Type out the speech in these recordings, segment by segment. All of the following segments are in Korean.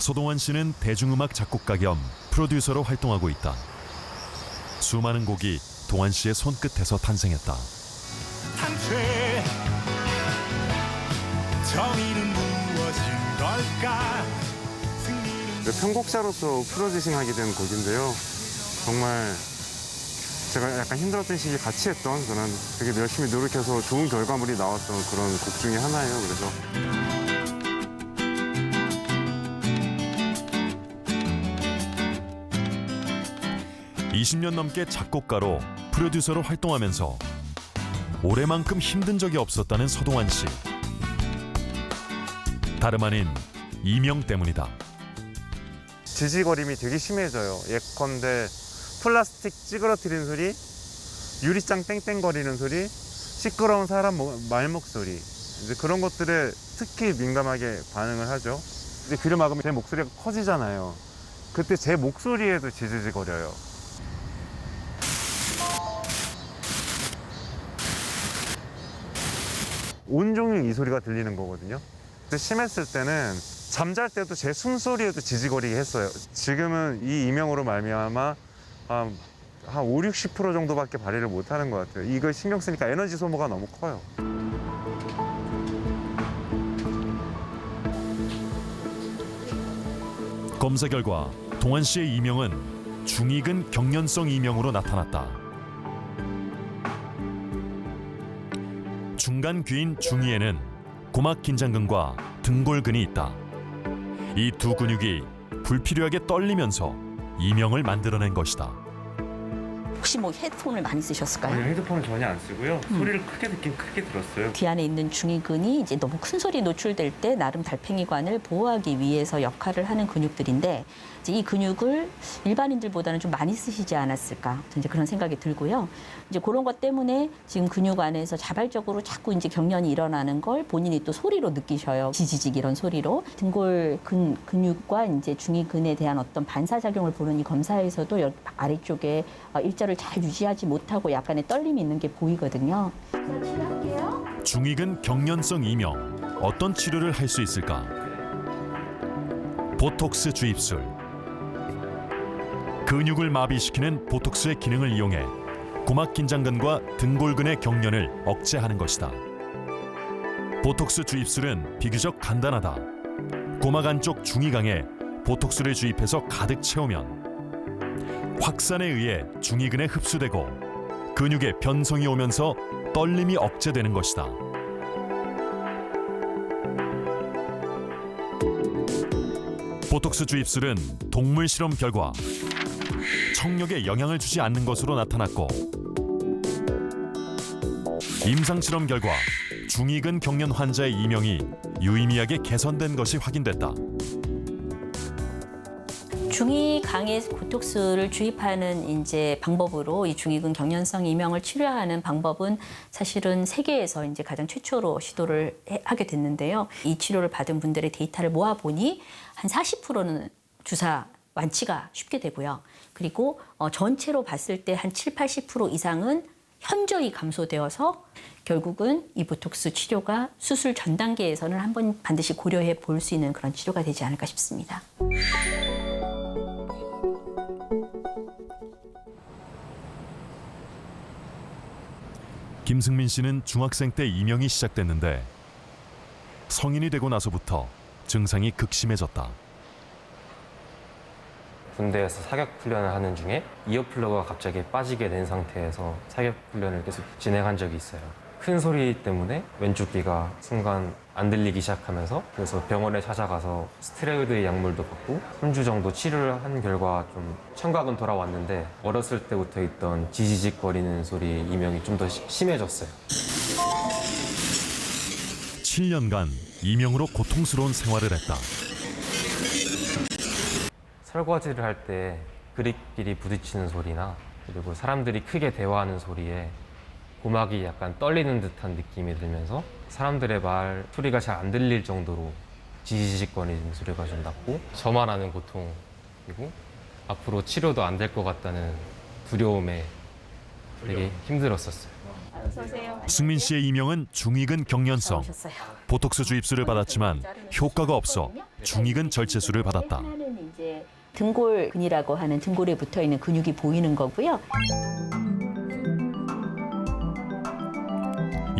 서동환 씨는 대중음악 작곡가 겸 프로듀서로 활동하고 있다. 수많은 곡이 동환 씨의 손끝에서 탄생했다. 한채 정의는 무엇인 걸까 승리는 그 편곡자로서 프로듀싱 하게 된 곡인데요. 정말 제가 약간 힘들었던 시기 같이 했던 그런 되게 열심히 노력해서 좋은 결과물이 나왔던 그런 곡 중에 하나예요. 그래서 20년 넘게 작곡가로 프로듀서로 활동하면서 올해만큼 힘든 적이 없었다는 서동환 씨. 다름 아닌 이명 때문이다. 지지거림이 되게 심해져요. 예컨대 플라스틱 찌그러뜨리는 소리, 유리창 땡땡거리는 소리, 시끄러운 사람 모- 말 목소리. 이제 그런 것들에 특히 민감하게 반응을 하죠. 이제 귀를 막으면 제 목소리가 커지잖아요. 그때 제 목소리에도 지지직거려요. 온종일 이 소리가 들리는 거거든요. 근데 심했을 때는 잠잘 때도 제 숨소리에도 지지거리게 했어요. 지금은 이 이명으로 말미암아 한, 한 5, 60% 정도밖에 발휘를 못 하는 것 같아요. 이걸 신경 쓰니까 에너지 소모가 너무 커요. 검사 결과 동환 씨의 이명은 중이근 경련성 이명으로 나타났다. 중간 귀인 중이에는 고막 긴장근과 등골근이 있다. 이 두 근육이 불필요하게 떨리면서 이명을 만들어낸 것이다. 혹시 뭐 헤드폰을 많이 쓰셨을까요? 헤드폰은 전혀 안 쓰고요. 소리를 크게 듣긴 크게 들었어요. 귀 안에 있는 중이근이 이제 너무 큰 소리 노출될 때 나름 달팽이관을 보호하기 위해서 역할을 하는 근육들인데 이제 이 근육을 일반인들보다는 좀 많이 쓰시지 않았을까 이제 그런 생각이 들고요. 이제 그런 것 때문에 지금 근육 안에서 자발적으로 자꾸 이제 경련이 일어나는 걸 본인이 또 소리로 느끼셔요. 지지직 이런 소리로 등골 근 근육과 이제 중이근에 대한 어떤 반사작용을 보는 이 검사에서도 여기 아래쪽에 어, 일자 를 잘 유지하지 못하고 약간의 떨림이 있는 게 보이거든요. 중이근 경련성 이명 어떤 치료를 할 수 있을까? 보톡스 주입술 근육을 마비시키는 보톡스의 기능을 이용해 고막 긴장근과 등골근의 경련을 억제하는 것이다. 보톡스 주입술은 비교적 간단하다. 고막 안쪽 중이강에 보톡스를 주입해서 가득 채우면 확산에 의해 중이근에 흡수되고 근육에 변성이 오면서 떨림이 억제되는 것이다. 보톡스 주입술은 동물 실험 결과 청력에 영향을 주지 않는 것으로 나타났고 임상 실험 결과 중이근 경련 환자의 이명이 유의미하게 개선된 것이 확인됐다. 중이강에 보톡스를 주입하는 이제 방법으로 이 중이근 경련성 이명을 치료하는 방법은 사실은 세계에서 이제 가장 최초로 시도를 해- 하게 됐는데요. 이 치료를 받은 분들의 데이터를 모아 보니 한 40%는 주사 완치가 쉽게 되고요. 그리고 어, 전체로 봤을 때 한 7, 80% 이상은 현저히 감소되어서 결국은 이 보톡스 치료가 수술 전 단계에서는 한번 반드시 고려해 볼 수 있는 그런 치료가 되지 않을까 싶습니다. 김승민 씨는 중학생 때 이명이 시작됐는데 성인이 되고 나서부터 증상이 극심해졌다. 군대에서 사격 훈련을 하는 중에 이어플러그가 갑자기 빠지게 된 상태에서 사격 훈련을 계속 진행한 적이 있어요. 큰 소리 때문에 왼쪽 귀가 순간 안 들리기 시작하면서 그래서 병원에 찾아가서 스테로이드 약물도 받고 3주 정도 치료를 한 결과 좀 청각은 돌아왔는데 어렸을 때부터 있던 지지직거리는 소리 이명이 좀 더 심해졌어요. 7년간 이명으로 고통스러운 생활을 했다. 설거지를 할 때 그릇끼리 부딪히는 소리나 그리고 사람들이 크게 대화하는 소리에 고막이 약간 떨리는 듯한 느낌이 들면서 사람들의 말 소리가 잘 안 들릴 정도로 지지직거리는 소리가 좀 났고 저만 아는 고통이고 앞으로 치료도 안 될 것 같다는 두려움에 되게 힘들었었어요. 승민 씨의 이명은 중위근 경련성. 보톡스 주입술을 받았지만 효과가 없어 중위근 절제술을 받았다. 등골근이라고 하는 등골에 붙어 있는 근육이 보이는 거고요.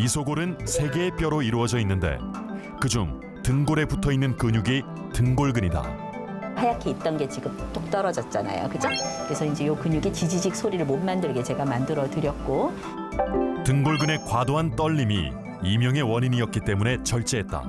이소골은 세 개의 뼈로 이루어져 있는데 그중 등골에 붙어 있는 근육이 등골근이다. 하얗게 있던 게 지금 뚝 떨어졌잖아요. 그죠? 그래서 이제 요 근육이 지지직 소리를 못 만들게 제가 만들어 드렸고 등골근의 과도한 떨림이 이명의 원인이었기 때문에 절제했다.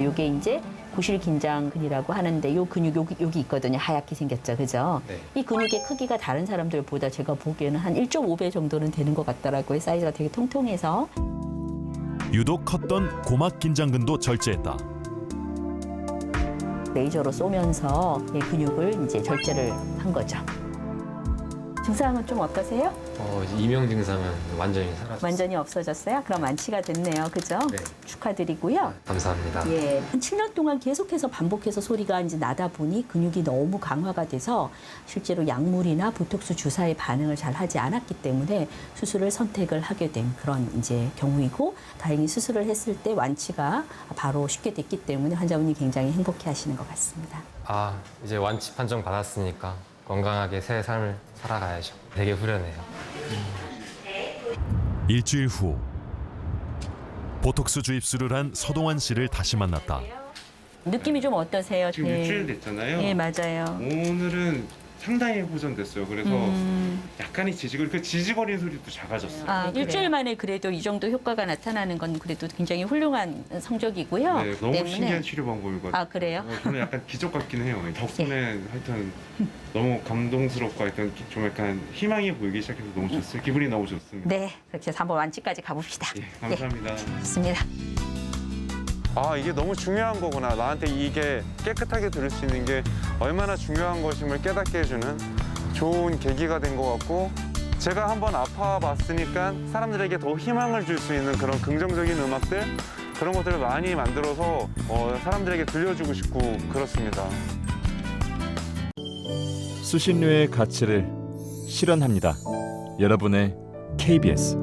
요게 이제 구실긴장근이라고 하는데 요 근육 여기, 여기 있거든요. 하얗게 생겼죠. 그죠? 네. 이 근육의 크기가 다른 사람들보다 제가 보기에는 한 1.5배 정도는 되는 것 같더라고요. 사이즈가 되게 통통해서. 유독 컸던 고막 긴장근도 절제했다. 레이저로 쏘면서 이 근육을 이제 절제를 한 거죠. 증상은 좀 어떠세요? 어, 이제 이명 증상은 완전히 사라졌어요. 완전히 없어졌어요? 그럼 완치가 됐네요. 그죠? 네. 축하드리고요. 감사합니다. 예, 한 7년 동안 계속해서 반복해서 소리가 이제 나다 보니 근육이 너무 강화가 돼서 실제로 약물이나 보톡스 주사의 반응을 잘 하지 않았기 때문에 수술을 선택을 하게 된 그런 이제 경우이고 다행히 수술을 했을 때 완치가 바로 쉽게 됐기 때문에 환자분이 굉장히 행복해 하시는 것 같습니다. 아, 이제 완치 판정 받았으니까 건강하게 새 삶을 살아가야죠. 되게 후련해요. 일주일 후 보톡스 주입술을 한 서동환 씨를 다시 만났다. 느낌이 좀 어떠세요? 지금 네. 일주일 됐잖아요. 예, 맞아요. 오늘은 상당히 호전됐어요. 그래서 음, 약간의 지지거리, 그 지지거리는 소리도 작아졌어요. 아, 일주일 만에 그래도 이 정도 효과가 나타나는 건 그래도 굉장히 훌륭한 성적이고요. 네, 너무 때문에 신기한 치료 방법인 것 같아요. 아, 그래요? 어, 저는 약간 기적 같긴 해요. 덕분에 하여튼 너무 감동스럽고 하여튼 좀 약간 희망이 보이기 시작해서 너무 좋습니다. 기분이 너무 좋습니다. 네, 그렇게 해서 한번 완치까지 가봅시다. 예, 감사합니다. 좋습니다. 아 이게 너무 중요한 거구나. 나한테 이게 깨끗하게 들을 수 있는 게 얼마나 중요한 것임을 깨닫게 해주는 좋은 계기가 된 것 같고 제가 한번 아파봤으니까 사람들에게 더 희망을 줄 수 있는 그런 긍정적인 음악들 그런 것들을 많이 만들어서 어, 사람들에게 들려주고 싶고 그렇습니다. 수신료의 가치를 실현합니다. 여러분의 KBS